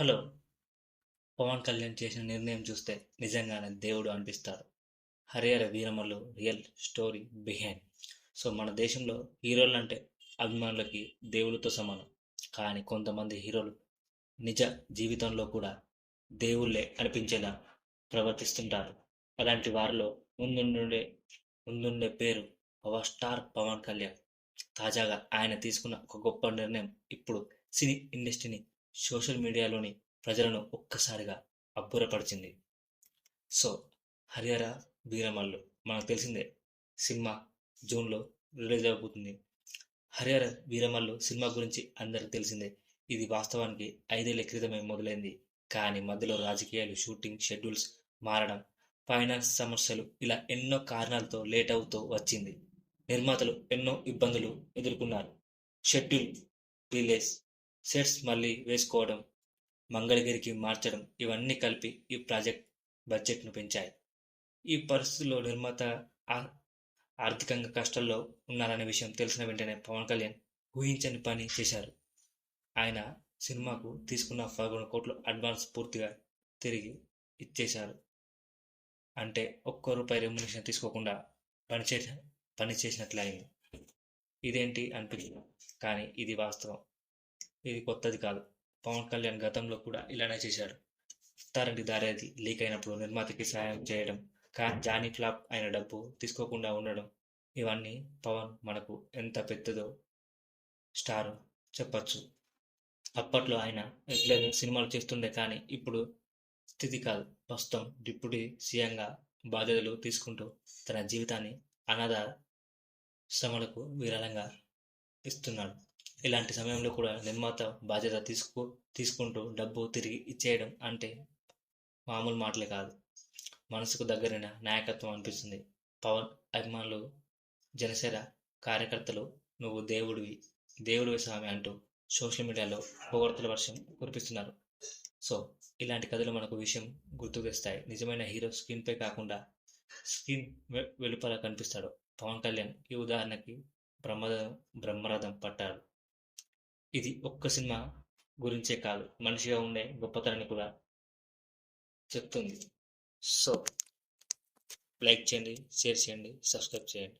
Hello. Pawan Kalyan చేసిన నిర్ణయం చూస్తే నిజంగానే దేవుడు అనిపిస్తాడు. Harihara Veeramallu real story behind so మన దేశంలో హీరోలు అంటే అభిమానులకి దేవుళ్ళతో సమానం. కానీ కొంతమంది హీరోలు నిజ జీవితంలో కూడా దేవుళ్ళే అనిపించేలా ప్రవర్తిస్తుంటారు. అలాంటి వారిలో ముందుండే ముందుండే పేరు పవర్ స్టార్ పవన్ కళ్యాణ్. తాజాగా ఆయన తీసుకున్న ఒక గొప్ప నిర్ణయం ఇప్పుడు సినీ ఇండస్ట్రీని సోషల్ మీడియాలోని ప్రజలను ఒక్కసారిగా అబ్బురపరిచింది. సో హరిహర వీరమల్లు మనకు తెలిసిందే సినిమా జూన్లో రిలీజ్ అవబోతుంది హరిహర వీరమల్లు సినిమా గురించి అందరికి తెలిసిందే. ఇది వాస్తవానికి ఐదేళ్ళ క్రితమే మొదలైంది. కానీ మధ్యలో రాజకీయాలు షూటింగ్ షెడ్యూల్స్ మారడం ఫైనాన్స్ సమస్యలు ఇలా ఎన్నో కారణాలతో లేట్ అవుతూ వచ్చింది. నిర్మాతలు ఎన్నో ఇబ్బందులు ఎదుర్కొన్నారు. షెడ్యూల్ రిలీజ్ సెట్స్ మళ్ళీ వేసుకోవడం మంగళగిరికి మార్చడం ఇవన్నీ కలిపి ఈ ప్రాజెక్ట్ బడ్జెట్ను పెంచాయి. ఈ పరిస్థితుల్లో నిర్మాత ఆర్థికంగా కష్టాల్లో ఉన్నారనే విషయం తెలిసిన వెంటనే పవన్ కళ్యాణ్ ఊహించని పని చేశారు. ఆయన సినిమాకు తీసుకున్న పదకొండు కోట్లు అడ్వాన్స్ పూర్తిగా తిరిగి ఇచ్చేశారు. అంటే ఒక్క రూపాయి రెమ్యునేషన్ తీసుకోకుండా పని చేసిన పని చేసినట్లు అయింది ఇదేంటి అనిపించింది? కానీ ఇది వాస్తవం. ఇది కొత్తది కాదు. పవన్ కళ్యాణ్ గతంలో కూడా ఇలానే చేశాడు. అత్తారింటి దారేది లీక్ అయినప్పుడు నిర్మాతకి సహాయం చేయడం కా జానీ ఫ్లాప్ అయిన డబ్బు తీసుకోకుండా ఉండడం ఇవన్నీ పవన్ మనకు ఎంత పెద్దదో స్టార్ చెప్పచ్చు. అప్పట్లో ఆయన రెగ్యులర్ సినిమాలు చేస్తుండే కానీ ఇప్పుడు స్థితి కాదు. ప్రస్తుతం డిప్యూటీ సీఎంగా బాధ్యతలు తీసుకుంటూ తన జీవితాన్ని అనాథ శ్రమలకు విరాళంగా ఇస్తున్నాడు. ఇలాంటి సమయంలో కూడా నిర్మాత బాధ్యత తీసుకు తీసుకుంటూ డబ్బు తిరిగి ఇచ్చేయడం అంటే మామూలు మాటలే కాదు. మనసుకు దగ్గరైన నాయకత్వం అనిపిస్తుంది. పవన్ అభిమానులు జనసేన కార్యకర్తలు నువ్వు దేవుడివి దేవుడివి స్వామి అంటూ సోషల్ మీడియాలో పొగడతల వర్షం కురిపిస్తున్నారు. సో ఇలాంటి కథలు మనకు విషయం గుర్తుకు తెస్తాయి. నిజమైన హీరో స్క్రీన్పై కాకుండా స్క్రీన్ వె- వెలుపల కనిపిస్తాడు. పవన్ కళ్యాణ్ ఈ ఉదాహరణకి బ్రహ్మరథం బ్రహ్మరథం పట్టాడు. ఇది ఒక్క సినిమా గురించే కాదు. మనిషిగా ఉండే గొప్పతనాన్ని కూడా చెప్తుంది. సో లైక్ చేయండి షేర్ చేయండి సబ్స్క్రైబ్ చేయండి.